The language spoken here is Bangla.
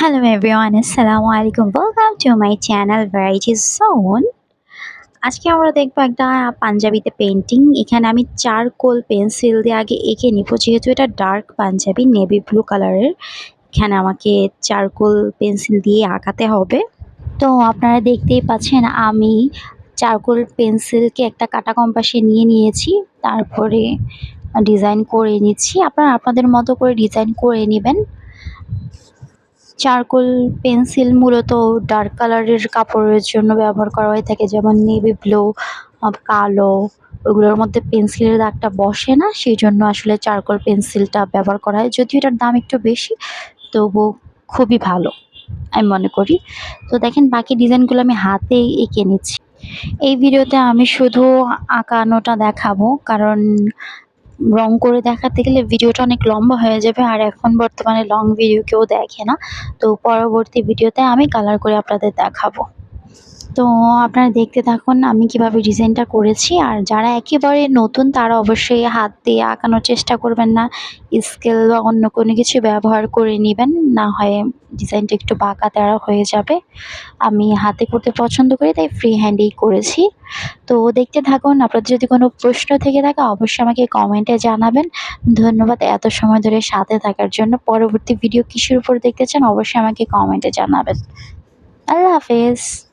Hello everyone, Assalamu alaikum. Welcome to my channel Variety Zone. আজকে আমরা দেখব একটা পাঞ্জাবিতে পেন্টিং এখানে আমি চারকোল পেন্সিল দিয়ে আগে এঁকে নিব। যেহেতু এটা ডার্ক পাঞ্জাবি নেভি ব্লু কালারের এখানে আমাকে চারকোল পেন্সিল দিয়ে আঁকাতে হবে। তো আপনারা দেখতেই পাচ্ছেন আমি চারকোল পেন্সিলকে একটা কাটা কম্পাসে নিয়ে নিয়েছি। তারপরে ডিজাইন করে নিচ্ছি। আপনারা আপনাদের মতো করে ডিজাইন করে নেবেন। চারকোল পেন্সিল মূলত ডার্ক কালারের কাপড়ের জন্য ব্যবহার করা হয়ে থাকে, যেমন নেভি ব্লু কালো, ওগুলোর মধ্যে পেন্সিলের দাগটা বসে না, সেই জন্য আসলে চারকোল পেন্সিলটা ব্যবহার করা হয়। যদিও এটার দাম একটু বেশি তবু খুবই ভালো, আমি মনে করি। তো দেখেন, বাকি ডিজাইনগুলো আমি হাতে এঁকে নিচ্ছি। এই ভিডিওতে আমি শুধু আঁকানোটা দেখাবো, কারণ রং করে দেখাতে গেলে ভিডিওটা অনেক লম্বা হয়ে যাবে আর এখন বর্তমানে লং ভিডিও কেউ দেখে না। তো পরবর্তী ভিডিওতে আমি কালার করে আপনাদের দেখাবো। তো আপনারা দেখতে থাকুন, আমি কীভাবে ডিজাইনটা করেছি। আর যারা একেবারে নতুন, তারা অবশ্যই হাত দিয়ে আঁকানোর চেষ্টা করবেন না। স্কেল বা অন্য কোনো কিছু ব্যবহার করে নেবেন, না হয় ডিজাইনটা একটু বাঁকা তেড়া হয়ে যাবে। আমি হাতে করতে পছন্দ করি, তাই ফ্রি হ্যান্ডেই করেছি। তো দেখতে থাকুন, আপনাদের যদি কোনো প্রশ্ন থেকে থাকে, অবশ্যই আমাকে কমেন্টে জানাবেন। ধন্যবাদ এত সময় ধরে সাথে থাকার জন্য। পরবর্তী ভিডিও কিসের উপর দেখতে চান, অবশ্যই আমাকে কমেন্টে জানাবেন। আল্লাহ হাফেজ।